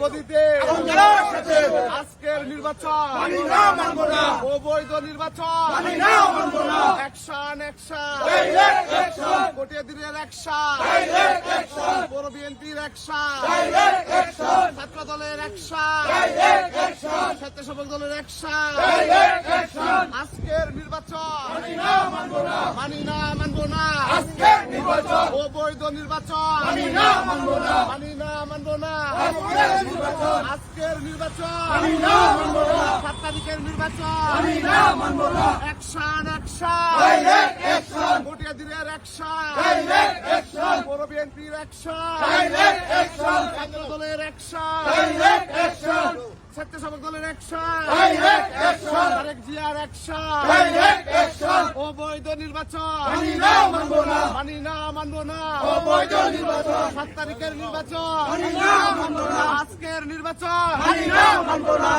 গদিতে। আগুন জ্বালার সাথে। আজকের নির্বাচন। অবৈধ নির্বাচন। অ্যাকশন অ্যাকশন কোটিয়া দিনের অ্যাকশন বড় বিএনপির অ্যাকশন ছাত্র দলের অ্যাকশন স্বেচ্ছাসেবক দলের অ্যাকশন আজকের নির্বাচন। মানি না। মানবো না। মানি নির্বাচন। অবৈধ নির্বাচন। মানি না মানবো না। মানি না মানবো না। নির্বাচন। আজকের নির্বাচন। মানি না মানবো না। সাত তারিখের নির্বাচন। মানি না মানবো না। অ্যাকশন অ্যাকশন অ্যাকশন কোটিয়া দিনের অ্যাকশন অ্যাকশন বড় বিএনপির অ্যাকশন অ্যাকশন ছাত্র দলের অ্যাকশন অ্যাকশন স্বেচ্ছাসেবক দলের অ্যাকশন জিয়ার অবৈধ নির্বাচন। মানি না মানবো না। মানি না মানবো না। অবৈধ নির্বাচন। সাত তারিখের নির্বাচন। মানি না মানবো না। আজকের নির্বাচন। মানি না মানবো না।